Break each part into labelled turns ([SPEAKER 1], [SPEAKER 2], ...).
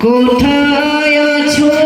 [SPEAKER 1] কোথায় আছো?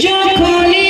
[SPEAKER 1] Giocoli.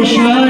[SPEAKER 1] i'm Krishna.